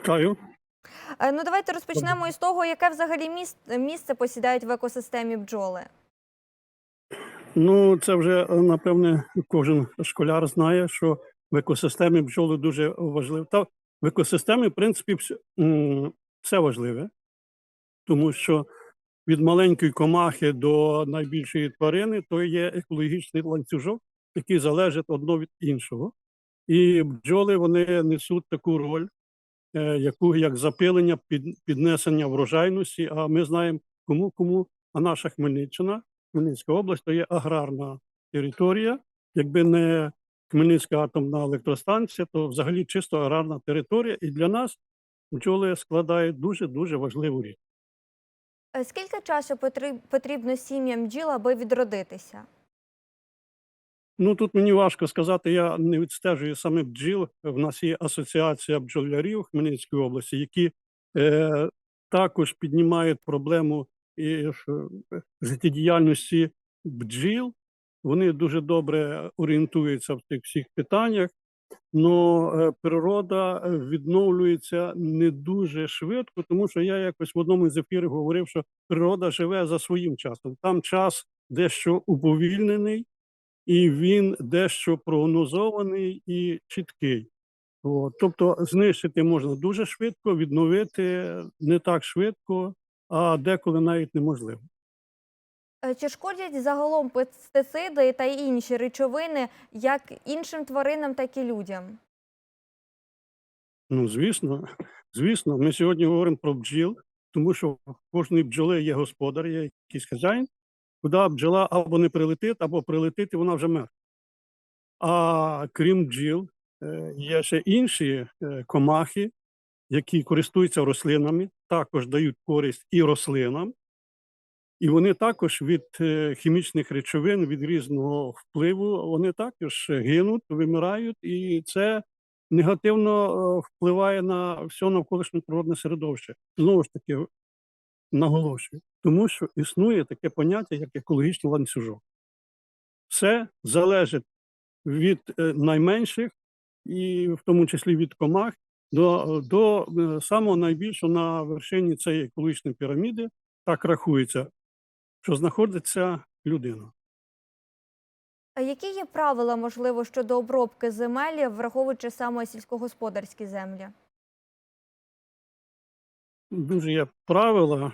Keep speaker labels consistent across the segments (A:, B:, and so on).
A: Чекаю.
B: Е, Ну, давайте розпочнемо із того, яке взагалі місце посідають в екосистемі бджоли.
A: Ну, це вже е, напевне кожен школяр знає, що в екосистемі бджоли дуже важливо. Та в екосистемі, в принципі, все, важливе, тому що від маленької комахи до найбільшої тварини то є екологічний ланцюжок, який залежить одно від іншого. І бджоли вони несуть таку роль, яку як запилення, під, піднесення врожайності. А ми знаємо, кому кому, а наша Хмельниччина, Хмельницька область, то є аграрна територія. Якби не Хмельницька атомна електростанція, то взагалі чисто аграрна територія. І для нас бджоли складають дуже дуже важливу річ.
B: Е, Скільки часу потріб- потрібно сім'ям бджіл, аби відродитися?
A: Ну тут мені важко сказати, я не відстежую саме бджіл. В нас є асоціація бджолярів Хмельницької області, які е, також піднімають проблему і, е, життєдіяльності бджіл. Вони дуже добре орієнтуються в тих всіх питаннях, але природа відновлюється не дуже швидко, тому що я якось в одному з ефірів говорив, що природа живе за своїм часом. Там час дещо уповільнений і він дещо прогнозований і чіткий. От. Тобто знищити можна дуже швидко, відновити не так швидко, а деколи навіть неможливо.
B: Е, Чи шкодять загалом пестициди та інші речовини як іншим тваринам, так і людям?
A: Ну, звісно, звісно, ми сьогодні говоримо про бджіл, тому що в кожної бджоли є господар, є якийсь хазяїн, куди бджола або не прилетить, або прилетить, і вона вже мертва. А крім бджіл, е, є ще інші е, комахи, які користуються рослинами, також дають користь і рослинам, і вони також від е, хімічних речовин, від різного впливу, вони також гинуть, вимирають, і це негативно впливає на все навколишнє природне середовище. Знову ж таки, наголошую, тому що існує таке поняття, як екологічний ланцюжок. Все залежить від е, найменших, і в тому числі від комах, до, до е, самого найбільшого на вершині цієї екологічної піраміди, так рахується, що знаходиться людина.
B: А які є правила, можливо, щодо обробки земель, враховуючи саме сільськогосподарські землі?
A: Дуже є правила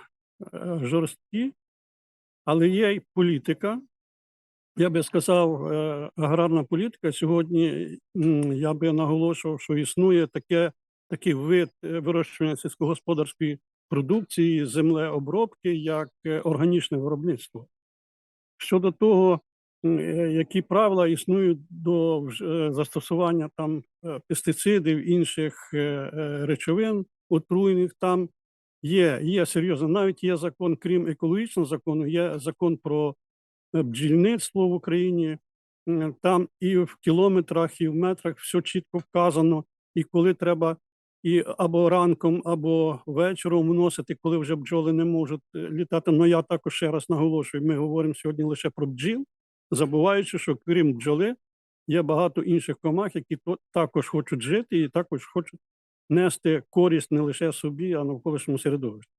A: е, жорсткі, але є й політика. Я би сказав, е, аграрна політика. Сьогодні я би наголошував, що існує таке, такий вид е, вирощування сільськогосподарської продукції, землеобробки, як органічне виробництво. Щодо того, які правила існують до застосування там пестицидів, інших речовин отруйних, там Є, є серйозно. Навіть є закон, крім екологічного закону, є закон про е, бджільництво в Україні. Там і в кілометрах, і в метрах все чітко вказано. І коли треба і або ранком, або вечором вносити, коли вже бджоли не можуть е, літати. Ну я також ще раз наголошую: ми говоримо сьогодні лише про бджіл, забуваючи, що крім бджоли є багато інших комах, які також хочуть жити і також хочуть нести користь не лише собі, а навколишньому середовищу.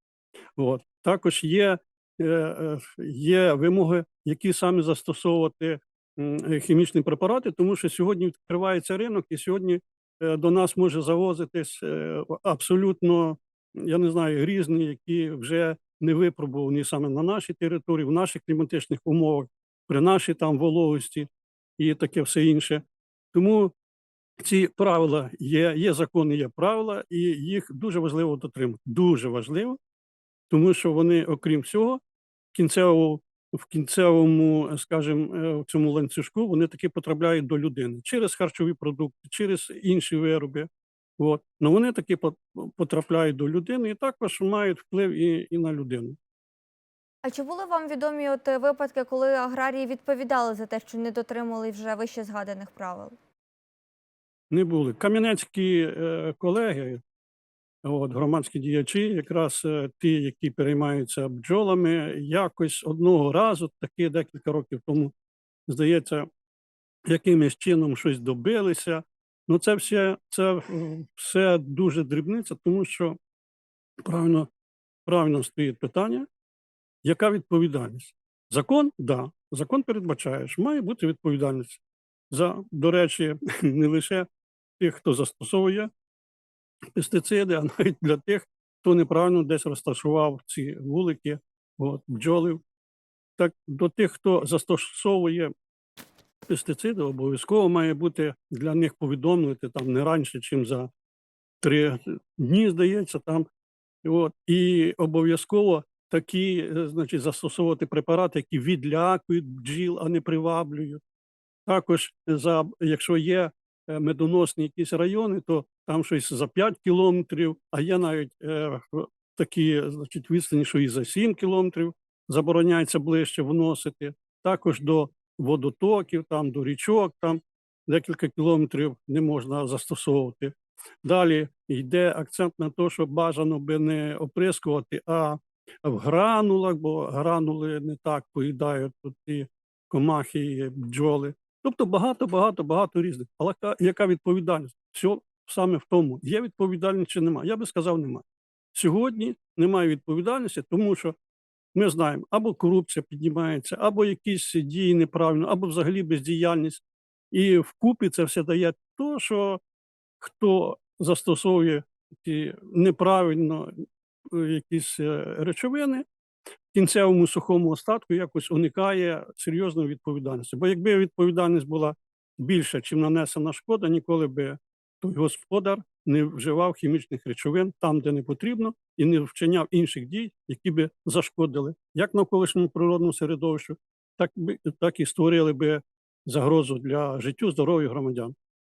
A: От. Також є, е, е, є вимоги, які саме застосовувати хімічні препарати, тому що сьогодні відкривається ринок, і сьогодні е, до нас може завозитись е, абсолютно, я не знаю, різні, які вже не випробувані саме на нашій території, в наших кліматичних умовах, при нашій там вологості і таке все інше. Тому ці правила є, є закони, є правила, і їх дуже важливо дотримати. Дуже важливо, тому що вони, окрім всього, в кінцевому, в кінцевому, скажімо, е, в цьому ланцюжку вони таки потрапляють до людини через харчові продукти, через інші вироби. От. Ну вони таки по- потрапляють до людини і також мають вплив і, і на людину.
B: А чи були вам відомі от випадки, коли аграрії відповідали за те, що не дотримали вже вище згаданих правил?
A: Не були. Кам'янецькі е, колеги, от, громадські діячі, якраз е, ті, які переймаються бджолами, якось одного разу, таки декілька років тому, здається, якимось чином щось добилися, Ну, це все, це е, все дуже дрібниця, тому що правильно, правильно стоїть питання, яка відповідальність? Закон, да, закон передбачає, що має бути відповідальність за, до речі, не лише тих, хто застосовує пестициди, а навіть для тих, хто неправильно десь розташував ці вулики, от, бджоли. Так до тих, хто застосовує пестициди, обов'язково має бути для них повідомити там не раніше, ніж за три дні, здається, там. От, і обов'язково такі, е, значить, застосовувати препарати, які відлякують бджіл, а не приваблюють. Також, за, якщо є медоносні якісь райони, то там щось за 5 кілометрів, а є навіть е, такі, значить, відстані, що і за 7 кілометрів забороняється ближче вносити. Також до водотоків, там, до річок, там декілька кілометрів не можна застосовувати. Далі йде акцент на те, що бажано би не оприскувати, а в гранулах, бо гранули не так поїдають тут і комахи, і бджоли. Тобто багато, багато, багато різних. Але яка- відповідальність? Все саме в тому, є відповідальність чи немає. Я би сказав, немає. Сьогодні немає відповідальності, тому що ми знаємо, або корупція піднімається, або якісь дії неправильно, або взагалі бездіяльність. І вкупі це все дає то, що хто застосовує ті неправильно е, якісь е, речовини, кінцевому сухому остатку якось уникає серйозної відповідальності. Бо якби відповідальність була більша, чим нанесена шкода, ніколи би той господар не вживав хімічних речовин там, де не потрібно, і не вчиняв інших дій, які би зашкодили як навколишньому природному середовищу, так би так і створили би загрозу для життю здоров'я громадян.